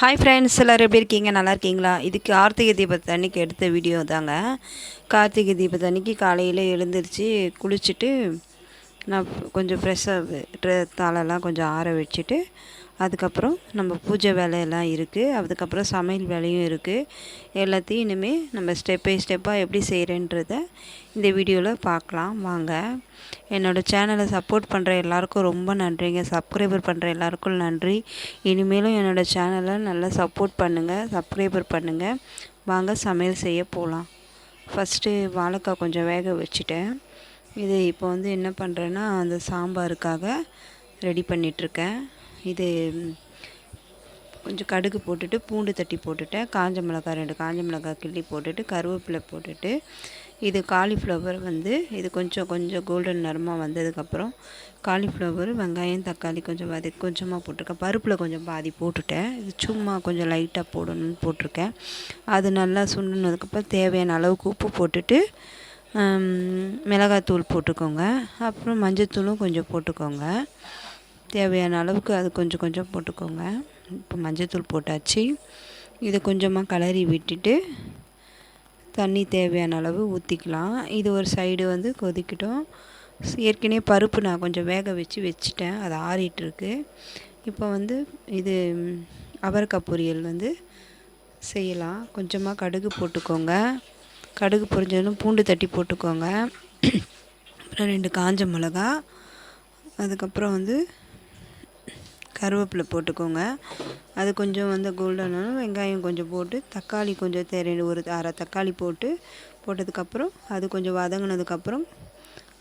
Hi friends எல்லோரும் எப்படி இருக்கீங்க? நல்லா இருக்கீங்களா? இதுக்கு கார்த்திகை தீபத்து அன்னைக்கு எடுத்த வீடியோ தாங்க. கார்த்திகை தீபத்து அன்னைக்கு காலையில் எழுந்திரிச்சு குளிச்சுட்டு நான் கொஞ்சம் ஃப்ரெஷ்ஷாக ட்ரெ தாளெல்லாம் கொஞ்சம் ஆற வச்சுட்டு அதுக்கப்புறம் நம்ம பூஜை வேலையெல்லாம் இருக்குது அதுக்கப்புறம் சமையல் வேலையும் இருக்குது எல்லாத்தையும் இனிமேல் நம்ம ஸ்டெப் பை ஸ்டெப்பாக எப்படி செய்கிறேன்றத இந்த வீடியோவில் பார்க்கலாம் வாங்க. என்னோடய சேனலை சப்போர்ட் பண்ணுற எல்லாருக்கும் ரொம்ப நன்றிங்க. சப்ஸ்கிரைபர் பண்ணுற எல்லாருக்கும் நன்றி. இனிமேலும் என்னோடய சேனலை நல்லா சப்போர்ட் பண்ணுங்கள் சப்ஸ்கிரைபர் பண்ணுங்கள் வாங்க சமையல் செய்ய போகலாம் ஃபஸ்ட்டு வாழைக்காய் கொஞ்சம் வேக வச்சுட்டேன். இது இப்போ வந்து என்ன பண்ணுறேன்னா அந்த சாம்பாருக்காக ரெடி பண்ணிகிட்ருக்கேன் இது கொஞ்சம் கடுகு போட்டுட்டு பூண்டு தட்டி போட்டுட்டேன். காஞ்ச மிளகாய் ரெண்டு காஞ்ச மிளகாய் கிள்ளி போட்டுட்டு கருவேப்பிலை போட்டுட்டு இது காலிஃப்ளவர் வந்து இது கொஞ்சம் கொஞ்சம் கோல்டன் நிறமாக வந்ததுக்கப்புறம் காலிஃப்ளவர் வெங்காயம் தக்காளி கொஞ்சம் வத கொஞ்சமாக போட்டிருக்கேன். பருப்பில் கொஞ்சம் பாதி போட்டுட்டேன். இது சும்மா கொஞ்சம் லைட்டாக போடணும்னு போட்டிருக்கேன். அது நல்லா சுண்டுனதுக்கப்புறம் தேவையான அளவுக்கு உப்பு போட்டுட்டு மிளகாத்தூள் போட்டுக்கோங்க. அப்புறம் மஞ்சத்தூளும் கொஞ்சம் போட்டுக்கோங்க. தேவையான அளவுக்கு அது கொஞ்சம் கொஞ்சம் போட்டுக்கோங்க. இப்போ மஞ்சத்தூள் போட்டாச்சு. இதை கொஞ்சமாக கலரி விட்டுட்டு தண்ணி தேவையான அளவு ஊற்றிக்கலாம் இது ஒரு சைடு வந்து கொதிக்கட்டும். ஏற்கனவே பருப்பு நான் கொஞ்சம் வேக வச்சு வச்சுட்டேன். அது ஆறிட்டுருக்கு இப்போ வந்து இது அவரக்காய் பொரியல் வந்து செய்யலாம். கொஞ்சமாக கடுகு போட்டுக்கோங்க. கடுகு பொரிஞ்சதும் பூண்டு தட்டி போட்டுக்கோங்க. அப்புறம் ரெண்டு காஞ்ச மிளகா அதுக்கப்புறம் வந்து கருவேப்பிலை போட்டுக்கோங்க. அது கொஞ்சம் வந்து கோல்டனாலும் வெங்காயம் கொஞ்சம் போட்டு தக்காளி கொஞ்சம் தே ஒரு அரை தக்காளி போட்டு போட்டதுக்கப்புறம் அது கொஞ்சம் வதங்கினதுக்கப்புறம்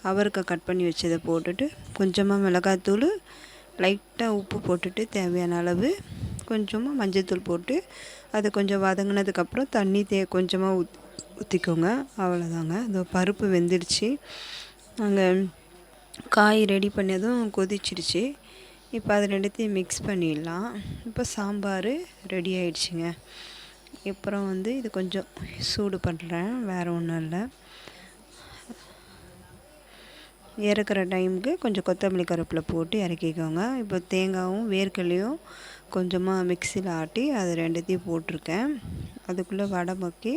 அவரைக்காய் கட் பண்ணி வச்சதை போட்டுட்டு கொஞ்சமாக மிளகாத்தூள் லைட்டாக உப்பு போட்டுட்டு தேவையான அளவு கொஞ்சமாக மஞ்சத்தூள் போட்டு அது கொஞ்சம் வதங்கினதுக்கப்புறம் தண்ணி தே கொஞ்சமாக ஊத் ஊற்றிக்கோங்க அவ்வளோதாங்க இதோ பருப்பு வெந்துடுச்சு. நாங்கள் காய் ரெடி பண்ணதும் கொதிச்சிருச்சு. இப்போ அது ரெண்டுத்தையும் மிக்ஸ் பண்ணிடலாம். இப்போ சாம்பார் ரெடி ஆயிடுச்சுங்க. அப்புறம் வந்து இது கொஞ்சம் சூடு பண்ணுறேன் வேறு ஒன்றும் இல்லை. இறக்குற டைமுக்கு கொஞ்சம் கொத்தமல்லி கருப்பில் போட்டு இறக்கிக்கோங்க. இப்போ தேங்காயும் வேர்க்கடலையும் கொஞ்சமாக மிக்சியில் ஆட்டி அது ரெண்டுத்தையும் போட்டிருக்கேன். அதுக்குள்ளே வடை மக்கி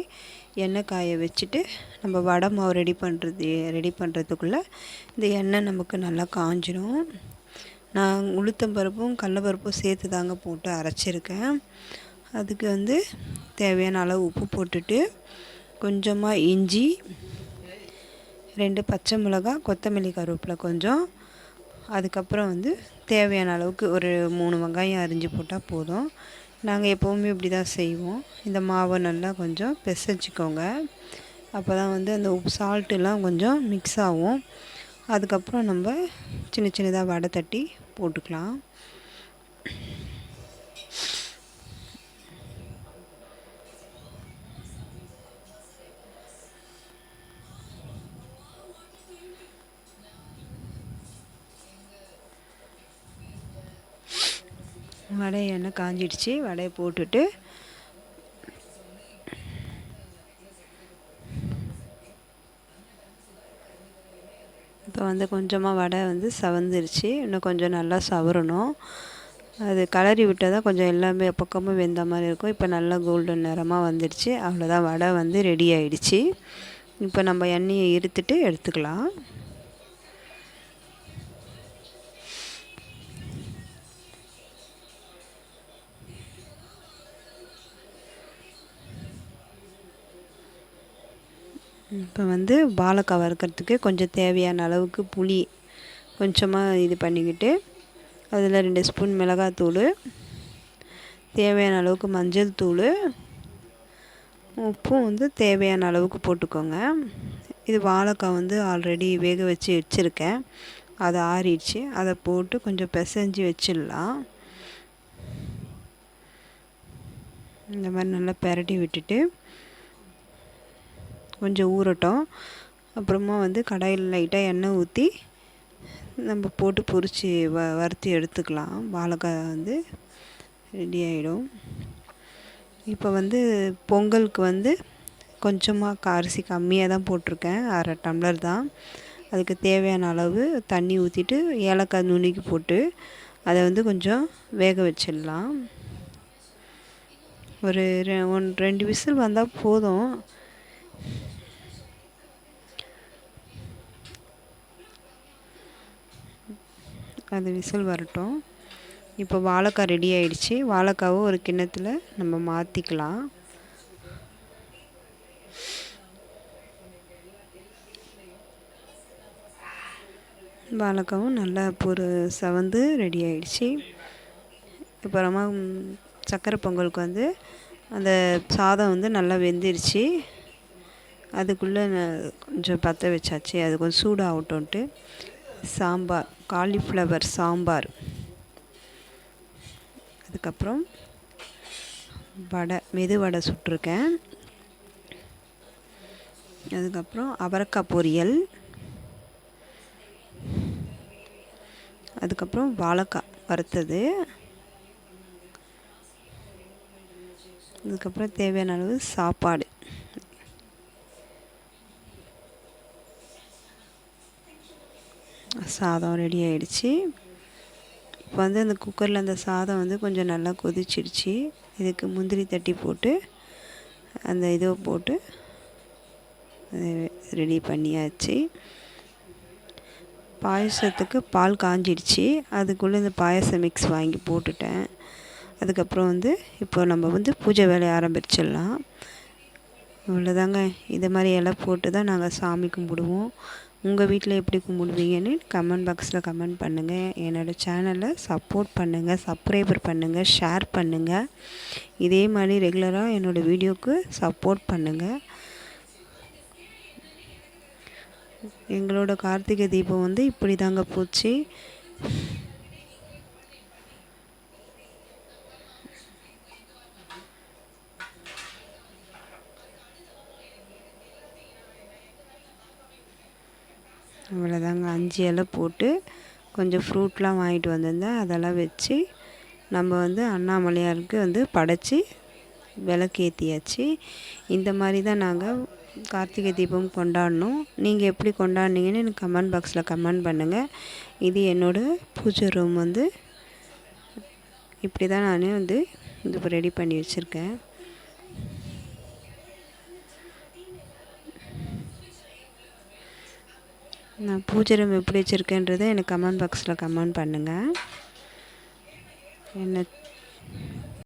எண்ணெய் காய வச்சுட்டு நம்ம வடை மாவு ரெடி பண்ணுறது ரெடி பண்ணுறதுக்குள்ளே இந்த எண்ணெய் நமக்கு நல்லா காஞ்சிடும் நான் உளுத்தம்பருப்பும் கடலப்பருப்பும் சேர்த்து தாங்க போட்டு அரைச்சிருக்கேன். அதுக்கு வந்து தேவையான அளவு உப்பு போட்டுட்டு கொஞ்சமாக இஞ்சி ரெண்டு பச்சை மிளகா கொத்தமல்லி கருவேப்பிலை கொஞ்சம். அதுக்கப்புறம் வந்து தேவையான அளவுக்கு ஒரு மூணு வெங்காயம் அரிஞ்சு போட்டால் போதும். நாங்கள் எப்போவுமே இப்படி தான் செய்வோம். இந்த மாவை நல்லா கொஞ்சம் பிசைச்சிக்கோங்க அப்போ தான் வந்து அந்த உப்பு சால்ட்டுலாம் கொஞ்சம் மிக்ஸ் ஆகும். அதுக்கப்புறம் நம்ம சின்ன சின்னதாக வடை தட்டி போட்டுக்கலாம். வடையை எண்ணெய் காஞ்சிடுச்சு. வடையை போட்டுட்டு இப்போ வந்து கொஞ்சமாக வடை வந்து சவந்துருச்சு. இன்னும் கொஞ்சம் நல்லா சவரணும். அது கலரி விட்டால் தான் கொஞ்சம் எல்லாமே பக்கமும் வெந்த மாதிரி இருக்கும். இப்போ நல்லா கோல்டன் நிறமாக வந்துடுச்சு அவ்வளோதான் வடை வந்து ரெடி ஆகிடுச்சு இப்போ நம்ம எண்ணெயை இருத்துட்டு எடுத்துக்கலாம். இப்போ வந்து பாலக்காய் வறுக்கிறதுக்கு கொஞ்சம் தேவையான அளவுக்கு புளி கொஞ்சமாக இது பண்ணிக்கிட்டு அதில் ரெண்டு ஸ்பூன் மிளகாத்தூள் தேவையான அளவுக்கு மஞ்சள் தூள் உப்பும் வந்து தேவையான அளவுக்கு போட்டுக்கோங்க. இது வாழைக்காய் வந்து ஆல்ரெடி வேக வச்சு வச்சுருக்கேன். அதை ஆறிடுச்சு. அதை போட்டு கொஞ்சம் பிசைஞ்சு வச்சிடலாம். இந்த மாதிரி நல்லா பெரட்டி விட்டுட்டு கொஞ்சம் ஊறட்டும். அப்புறமா வந்து கடாயில் லைட்டாக எண்ணெய் ஊற்றி நம்ம போட்டு பொறிச்சு வ வறுத்து எடுத்துக்கலாம். வாழைக்காய் வந்து ரெடி ஆகிடும் இப்போ வந்து பொங்கலுக்கு வந்து கொஞ்சமாக அரிசி கம்மியாக தான் போட்டிருக்கேன். அரை டம்ளர் தான். அதுக்கு தேவையான அளவு தண்ணி ஊற்றிட்டு ஏலக்காய் நுணுக்கி போட்டு அதை வந்து கொஞ்சம் வேக வச்சிடலாம். ஒரு ரெ ஒன் ரெண்டு விசில் வந்தால் போதும். அது விசில் வரட்டும். இப்போ வாழைக்காய் ரெடி ஆயிடுச்சு. வாழைக்காவும் ஒரு கிண்ணத்தில் நம்ம மாற்றிக்கலாம் வாழைக்காவும் நல்லா ஒரு செவந்து ரெடி ஆயிடுச்சு. அப்புறமா சக்கரை பொங்கலுக்கு வந்து அந்த சாதம் வந்து நல்லா வெந்துருச்சு. அதுக்குள்ளே கொஞ்சம் பற்ற வச்சாச்சு. அது கொஞ்சம் சூடாகட்டும்ன்ட்டு சாம்பார் காலிஃப்ளவர் சாம்பார். அதுக்கப்புறம் வடை மெது வடை சுட்டிருக்கேன். அதுக்கப்புறம் அவரக்காய் பொரியல். அதுக்கப்புறம் வாழைக்காய் வறுத்தது. அதுக்கப்புறம் தேவையான அளவு சாப்பாடு. சாதம் ரெடி ஆகிடுச்சி இப்போ வந்து அந்த குக்கரில் அந்த சாதம் வந்து கொஞ்சம் நல்லா கொதிச்சிடுச்சு. இதுக்கு முந்திரி தட்டி போட்டு அந்த இதை போட்டு ரெடி பண்ணியாச்சு. பாயசத்துக்கு பால் காஞ்சிடுச்சு. அதுக்குள்ளே இந்த பாயசம் மிக்ஸ் வாங்கி போட்டுட்டேன். அதுக்கப்புறம் வந்து இப்போ நம்ம வந்து பூஜை வேலையை ஆரம்பிச்சிடலாம். அவ்வளோதாங்க இது மாதிரி இலை போட்டு தான் நாங்கள் சாமி கும்பிடுவோம். உங்கள் வீட்டில் எப்படி கும்பிடுவீங்கன்னு கமெண்ட் பாக்ஸில் கமெண்ட் பண்ணுங்கள் என்னோடய சேனலை சப்போர்ட் பண்ணுங்கள் சப்ஸ்கிரைபர் பண்ணுங்கள் ஷேர் பண்ணுங்கள் இதே மாதிரி ரெகுலராக என்னோடய வீடியோவுக்கு சப்போர்ட் பண்ணுங்கள் எங்களோட கார்த்திகை தீபம் வந்து இப்படி தாங்க போச்சு. அவ்வளோதாங்க. அஞ்சு இலை போட்டு கொஞ்சம் ஃப்ரூட்லாம் வாங்கிட்டு வந்திருந்தேன். அதெல்லாம் வச்சு நம்ம வந்து அண்ணாமலையாருக்கு வந்து படைச்சி விளக்கேற்றியாச்சு இந்த மாதிரி தான் நாங்கள் கார்த்திகை தீபம் கொண்டாடணும். நீங்கள் எப்படி கொண்டாடினீங்கன்னு எனக்கு கமெண்ட் பாக்ஸில் கமெண்ட் பண்ணுங்கள் இது என்னோடய பூஜை ரூம் வந்து. இப்படி தான் நான் வந்து இது ரெடி பண்ணி வச்சுருக்கேன். நான் பூஜை ரூம் எப்படி வச்சுருக்கேன்றதை எனக்கு கமெண்ட் பாக்ஸில் கமெண்ட் பண்ணுங்கள் என்ன